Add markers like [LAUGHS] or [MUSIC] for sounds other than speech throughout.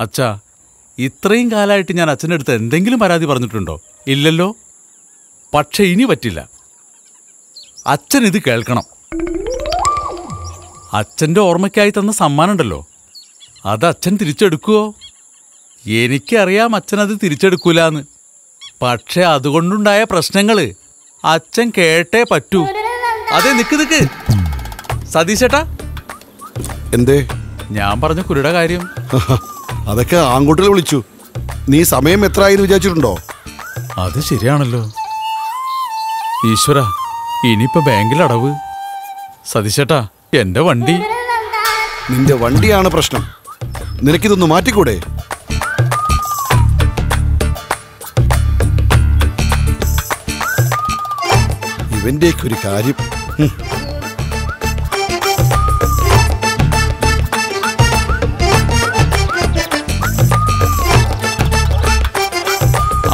അച്ഛാ ഇത്രയും കാലമായിട്ട് ഞാൻ അച്ഛന്റെ അടുത്ത് എന്തെങ്കിലും പരാതി പറഞ്ഞിട്ടുണ്ടോ? ഇല്ലല്ലോ. പക്ഷെ ഇനി പറ്റില്ല. അച്ഛൻ ഇത് കേൾക്കണം. അച്ഛന്റെ ഓർമ്മയ്ക്കായി തന്ന സമ്മാനമുണ്ടല്ലോ. അത് അച്ഛൻ തിരിച്ചെടുക്കുവോ? എനിക്കറിയാം അച്ഛൻ അത് തിരിച്ചെടുക്കൂലെന്ന്. പക്ഷെ അതുകൊണ്ടുണ്ടായ പ്രശ്നങ്ങൾ അച്ഛൻ കേട്ടേ പറ്റൂ. അതെ നിക്ക് നിക്ക്. സതീശേട്ടാ എന്തേ? ഞാൻ പറഞ്ഞ കുരുടെ കാര്യം [LAUGHS] അതൊക്കെ ആൺകുട്ടികൾ വിളിച്ചു. നീ സമയം എത്ര ആയെന്ന് വിചാരിച്ചിട്ടുണ്ടോ? അത് ശരിയാണല്ലോ. ഈശ്വര ഇനിയിപ്പോ ബാങ്കിൽ അടവ്. സതീശേട്ടാ എന്റെ വണ്ടി. നിന്റെ വണ്ടിയാണ് പ്രശ്നം. നിനക്കിതൊന്ന് മാറ്റിക്കൂടെ? ഇവന്റെയൊക്കെ ഒരു കാര്യം.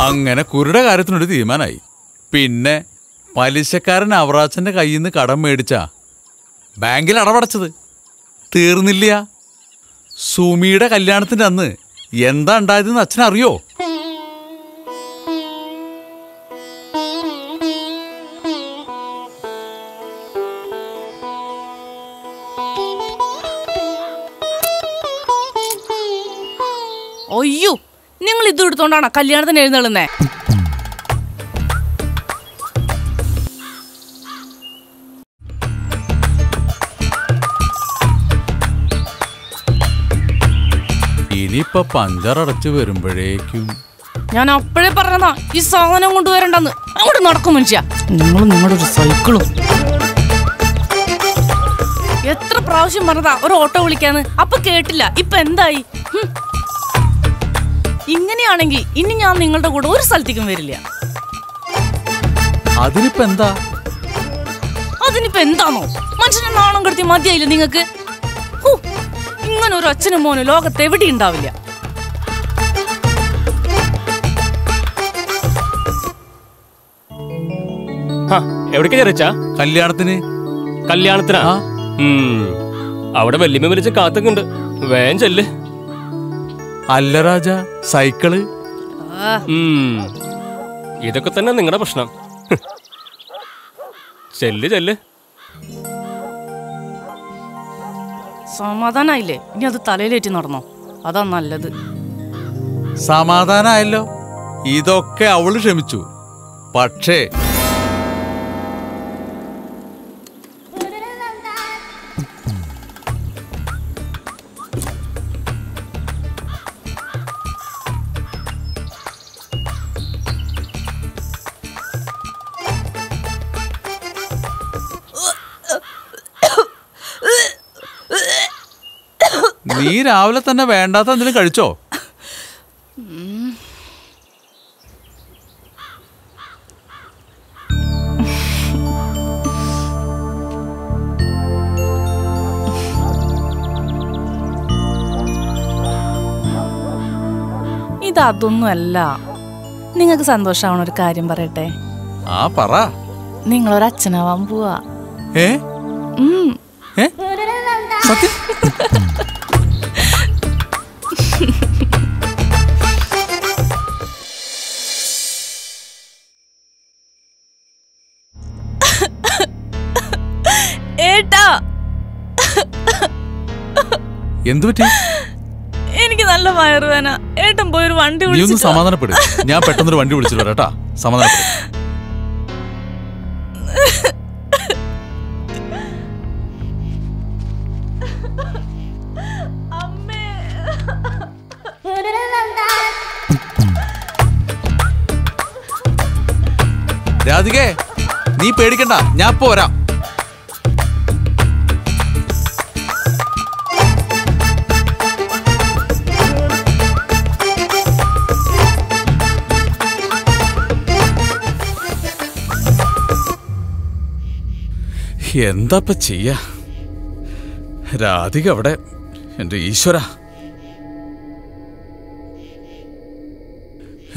അങ്ങനെ കുരുടെ കാര്യത്തിനൊരു തീരുമാനമായി പിന്നെ പലിശക്കാരൻ അവറാച്ചന്റെ കയ്യിൽ നിന്ന് കടം മേടിച്ച ബാങ്കിൽ അടവടച്ചത്. തീർന്നില്ല. സുമിയുടെ കല്യാണത്തിന്റെ അന്ന് എന്താ ഉണ്ടായതെന്ന് അച്ഛനറിയോ? അയ്യോ നിങ്ങൾ ഇത് എടുത്തോണ്ടാണ് കല്യാണത്തിന് എഴുന്നള്ളുന്നേ? ഇനിയിപ്പൊ പഞ്ചറടച്ച് വരുമ്പോഴേക്കും. ഞാൻ അപ്പോഴേ പറഞ്ഞതാ ഈ സാധനം കൊണ്ടുവരണ്ടെന്ന്. അങ്ങോട്ട് നടക്കും മനുഷ്യ. നിങ്ങൾ നിങ്ങളുടെ ഒരു സൈക്കിളും. എത്ര പ്രാവശ്യം പറഞ്ഞതാ ഒരു ഓട്ടോ വിളിക്കാന്ന്. അപ്പൊ കേട്ടില്ല ഇപ്പൊ എന്തായി. ഇങ്ങനെയാണെങ്കിൽ ഇനി ഞാൻ നിങ്ങളുടെ കൂടെ ഒരു സ്ഥലത്തേക്കും വരില്ല. അതിനിപ്പോ എന്താ? അതിനിപ്പോ എന്താണോ? മനുഷ്യനെ നാണം കെടുത്തി മതിയായില്ല നിങ്ങക്ക് ഇങ്ങനെ ഒരു അച്ഛനും മോനും ലോകത്ത് എവിടെ ഉണ്ടാവില്ല. ഹാ, എവിടേക്കാ ചെറിച്ചാ കല്യാണത്തിന്. കല്യാണത്തിനാ. അവിടെ വല്യമ്മ വിളിച്ച് കാത്തുക്കുണ്ട് വേഗം ചെല്ല്. അല്ല രാജ സൈക്കിൾ. ഇതൊക്കെ തന്നെ നിങ്ങളുടെ പ്രശ്നം. ചെല്ല് ചെല്ല്. സമാധാനായില്ലേ? ഇനി അത് തലയിലേറ്റി നടന്നോ? അതാ നല്ലത്. സമാധാനായല്ലോ. ഇതൊക്കെ അവൾ ക്ഷമിച്ചു. പക്ഷേ നീ രാവിലെ തന്നെ വേണ്ടാത്ത എന്തെങ്കിലും കഴിച്ചോ? ഇതൊന്നുമല്ല നിങ്ങൾക്ക് സന്തോഷമാവണ ഒരു കാര്യം പറയട്ടെ. ആ പറ. നിങ്ങളൊരു അച്ഛനാവാൻ പോവാ. ഏ? ഉം. ഏ? സത്യം? [LAUGHS] എന്തു പറ്റി? എനിക്ക് നല്ല വയറുവേന ഏട്ടൻ പോയൊരു ഒരു വണ്ടി വിളിച്ചു സമാധാനപ്പെടും. ഞാൻ പെട്ടെന്നൊരു വണ്ടി വിളിച്ചിട്ട് വരാട്ടാ സമാധാനപ്പെടും. രാധികേ നീ പേടിക്കണ്ട. ഞാൻ ഇപ്പൊ എന്താപ്പ ചെയ്യ? രാധിക അവിടെ. എന്റെ ഈശ്വര.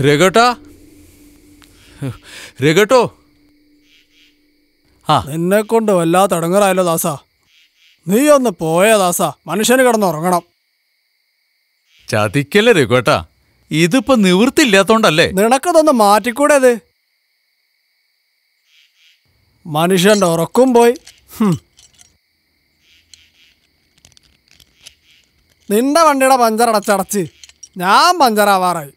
രഘട്ടാ രഘട്ടോ ആ. എന്നെ കൊണ്ട് വല്ലാത്ത അടങ്ങറായല്ലോ ദാസ. നീ ഒന്ന് പോയ ദാസ. മനുഷ്യന് കിടന്നുറങ്ങണം. ചതിക്കല്ലേ രഘുവേട്ടാ ഇതിപ്പോ നിവൃത്തില്ലാത്തോണ്ടല്ലേ നിനക്കതൊന്ന് മാറ്റിക്കൂടെ ഇത് മനുഷ്യന്റെ ഉറക്കും പോയി. നിന്റെ വണ്ടിയുടെ പഞ്ചർ അടച്ചടച്ച് ഞാൻ പഞ്ചറാവാറായി.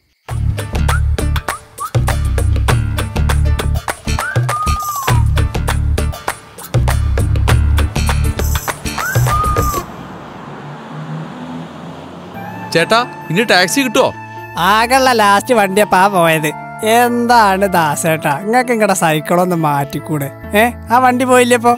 ചേട്ടാ ഇനി ടാക്സി കിട്ടുമോ ആകെയുള്ള ലാസ്റ്റ് വണ്ടിയപ്പാ പോയത്. എന്താണ് ദാസേട്ടാ? നിങ്ങൾക്ക് ഇങ്ങടെ സൈക്കിളൊന്ന് മാറ്റിക്കൂടെ? ഏ? ആ വണ്ടി പോയില്ലേ ഇപ്പൊ?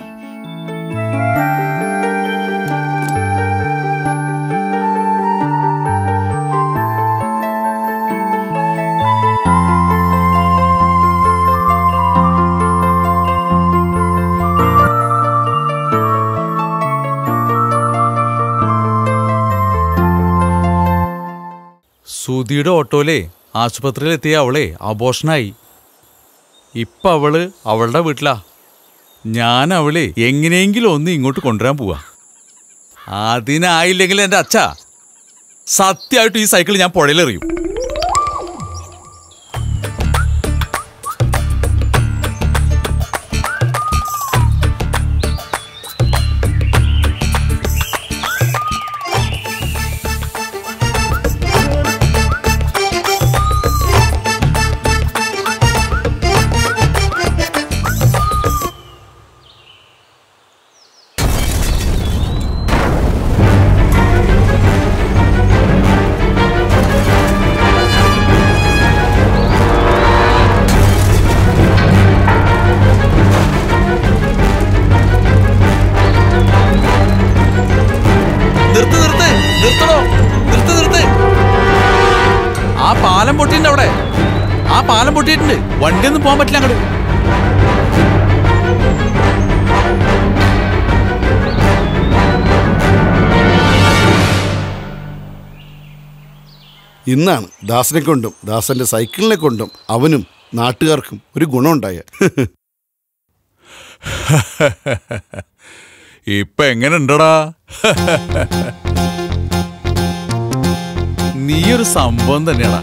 സുധിയുടെ ഓട്ടോയിലെ ആശുപത്രിയിലെത്തിയ അവളെ അബോഷനായി ഇപ്പ അവൾ അവളുടെ വീട്ടിലാ. ഞാൻ അവളെ എങ്ങനെയെങ്കിലും ഒന്ന് ഇങ്ങോട്ട് കൊണ്ടുവരാൻ പോവാ. അതിനായില്ലെങ്കിൽ എന്റെ അച്ഛ സത്യമായിട്ട് ഈ സൈക്കിൾ ഞാൻ പുഴയിലെറിയും. പൊട്ടിയിട്ടുണ്ട് അവിടെ. ആ പാലം പൊട്ടിയിട്ടുണ്ട്. വണ്ടിയൊന്നും പോകാൻ പറ്റില്ല അങ്ങോട്ട്. ഇന്നാണ് ദാസനെ കൊണ്ടും ദാസന്റെ സൈക്കിളിനെ കൊണ്ടും അവനും നാട്ടുകാർക്കും ഒരു ഗുണമുണ്ടായ [LAUGHS] ഇപ്പൊ എങ്ങനെ [LAUGHS] നീ ഒരു സംഭവം തന്നെയാടാ.